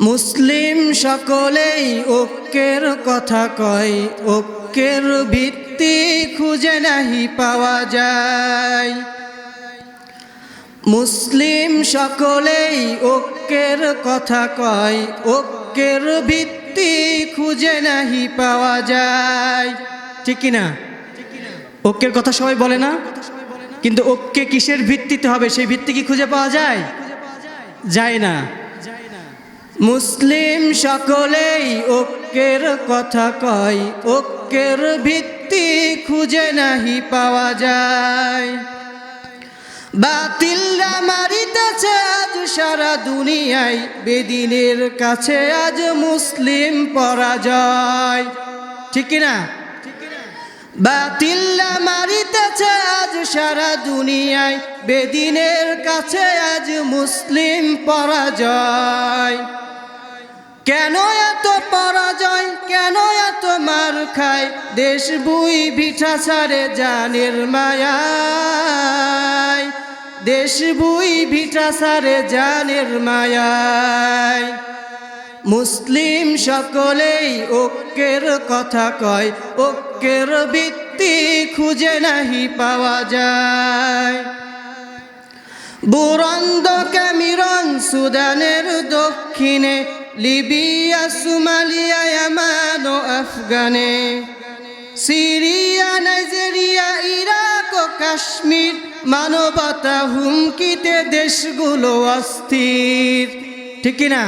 মুসলিম সকলেই ঐক্যের কথা কয়। ঐক্যের ভিত্তি খুঁজে নাহি পাওয়া যায়। মুসলিম সকলেই ঐক্যের কথা কয়। ঐক্যের ভিত্তি খুঁজে নাহি পাওয়া যায়। ঠিক না ঐক্যের কথা সবাই বলে না? কিন্তু ঐক্যে কিসের ভিত্তিতে হবে? সেই ভিত্তি কি খুঁজে পাওয়া যায়? যায় না। মুসলিম সকলেই ঐক্যের কথা কয়। ঐক্যের ভিত্তি খুঁজে নাহি পাওয়া যায়। বাতিলরা মারিতেছে আজ সারা দুনিয়ায়। বেদিনের কাছে আজ মুসলিম পরাজয়। ঠিক না বাতিল্লা মারিতেছে আজ সারা দুনিয়ায়। বেদিনের কাছে আজ মুসলিম পরাজয়। কেন এত পরাজয়? কেন এত মার খায়? দেশ বুই ভিঠা ছাড়ে জানের মায়ায়। দেশ বুই ভিঠা ছাড়ে জানের মায়ায়। মুসলিম সকলেই ঐক্যের কথা কয়। ঐক্যের ভিত্তি খুঁজে নাহি পাওয়া যায়। বুরন্দ ক্যামিরন সুদানের দক্ষিণে লিবিয়া, সুমালিয়া, ইয়ামান ও আফগানে, সিরিয়া, নাইজেরিয়া, ইরাক ও কাশ্মীর মানবতা হুমকিতে দেশগুলো অস্থির। ঠিক না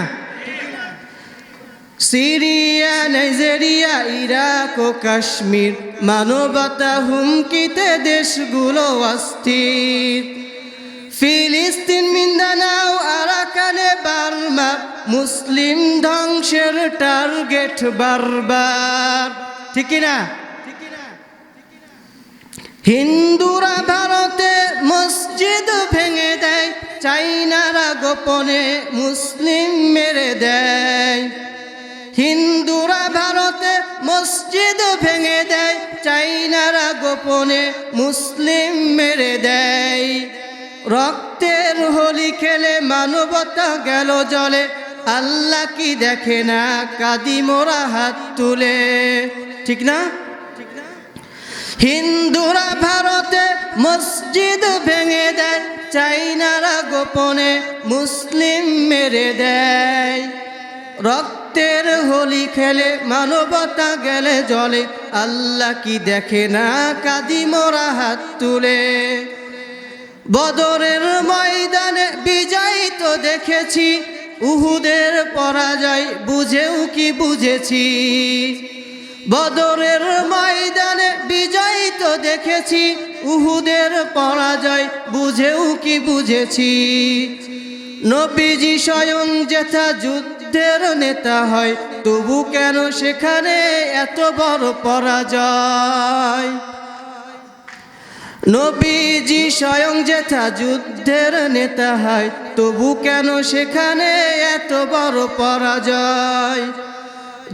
সিরিয়া, নাইজেরিয়া, ইরাক ও কাশ্মীর মানবতা হুমকিতে দেশগুলো অস্থির। ফিলিস্তিন মিন্দানাও আরাকানে বার্মা মুসলিম ধ্বংসের টার্গেট বারবার। ঠিক না হিন্দুরা ভারতে মসজিদ ভেঙে দেয়, চাইনারা গোপনে মুসলিম মেরে দেয়। হিন্দুরা ভারতে মসজিদ ভেঙে দেয়, চাইনারা গোপনে মুসলিম মেরে দেয়। রক্তের হোলি খেলে মানবতা গেল জলে আল্লাহ কি দেখে না? কাদি মোরা হাত তুলে। ঠিক না? হিন্দুরা ভারতে মসজিদ ভেঙে দেয়, চাইনারা গোপনে মুসলিম মেরে দেয়। রক্তের হোলি খেলে মানবতা গেলে জলে, আল্লাহ কি দেখে না? কাদি মোরা হাত তুলে। বদরের ময়দানে বিজয় তো দেখেছি উহুদের পরাজয় বুঝেও কি বুঝেছি? বদরের ময়দানে বিজয় তো দেখেছি, উহুদের পরাজয় বুঝেও কি বুঝেছি? নবীজি স্বয়ং যেথা যুদ্ধের নেতা হয়, তবু কেন সেখানে এত বড় পরাজয়? নবীজি স্বয়ং যেথা যুদ্ধের নেতা হয়, তবু কেন সেখানে এত বড় পরাজয়?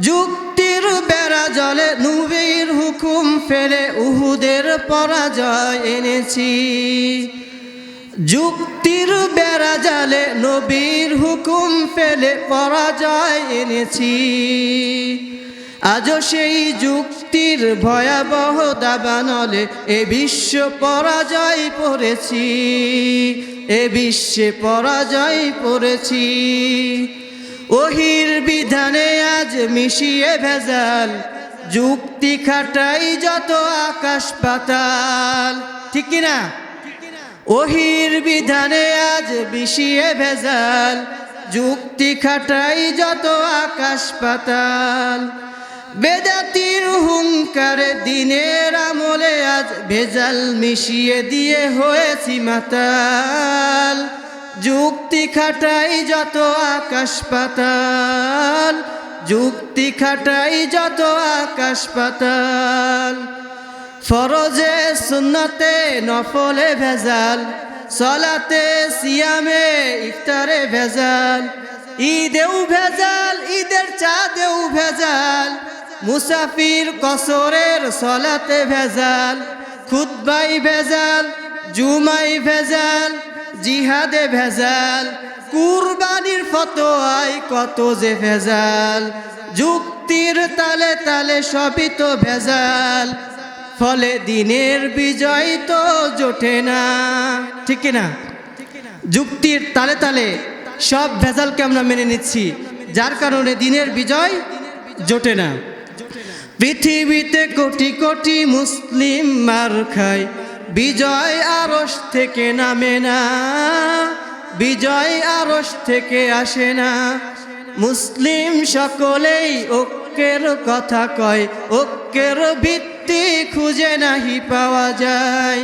যুক্তির বেড়া জলে নবীর হুকুম ফেলে উহুদের পরাজয় এনেছি। যুক্তির বেড়া জালে নবীর হুকুম ফেলে পরাজয় এনেছি। আজও সেই যুক্তির ভয়াবহ দাবানলে এ বিশ্ব পরাজয় পড়েছি, এ বিশ্বে পরাজয় পড়েছি। ওহির বিধানে আজ মিশিয়ে ভেজাল, যুক্তি খাটাই যত আকাশ পাতাল। ঠিক কিনা? ওহির বিধানে আজ বিষিয়ে ভেজাল, যুক্তি খাটাই যত আকাশ পাতাল। বেদাতির হুঙ্কারে দিনের আমলে আজ ভেজাল মিশিয়ে দিয়ে হয়েছি মাতাল। যুক্তি খাটাই যত আকাশ পাতাল, যুক্তি খাটাই যত আকাশ পাতাল। ফরজে সুন্নতে নফলে ভেজাল, সলাতে সিয়ামে ইফতারে ভেজাল। ঈদেও ভেজাল, ঈদের চাঁদেও ভেজাল। মুসাফির কসরের সলাতে ভেজাল খুদ্বাই ভেজাল, জুমাই ভেজাল, জিহাদে ভেজাল, কুরবানির ফতোয়ায় কত যে ভেজাল, যুক্তির তালে তালে সবই তো ভেজাল, ফলে দিনের বিজয় তো জোটে না। ঠিক না যুক্তির তালে তালে সব ভেজালকে আমরা মেনে নিচ্ছি, যার কারণে দিনের বিজয় জোটে না। পৃথিবীতে কোটি কোটি মুসলিম মার খায়। বিজয় আরস থেকে নামে না। বিজয় আরস থেকে আসে না। মুসলিম সকলেই ঐক্যের কথা কয়। ঐক্যের ভিত্তি খুঁজে নাহি পাওয়া যায়।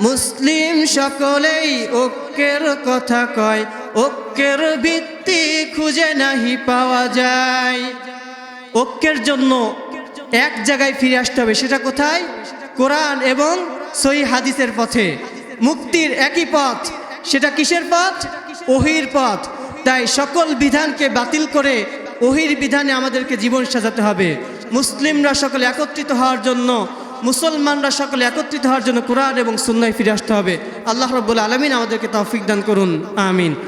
মুসলিম সকলেই ঐক্যের কথা কয়। ঐক্যের ভিত্তি খুঁজে নাহি পাওয়া যায়। ঐক্যের জন্য এক জায়গায় ফিরে আসতে হবে। সেটা কোথায়? কোরআন এবং সই হাদিসের পথে। মুক্তির একই পথ। সেটা কিসের পথ? ওহির পথ। তাই সকল বিধানকে বাতিল করে ওহির বিধানে আমাদেরকে জীবন সাজাতে হবে। মুসলিমরা সকলে একত্রিত হওয়ার জন্য, মুসলমানরা সকলে একত্রিত হওয়ার জন্য কোরআন এবং সুন্নায় ফিরে আসতে হবে। আল্লাহ রব্বুল আলমিন আমাদেরকে তৌফিক দান করুন। আমিন।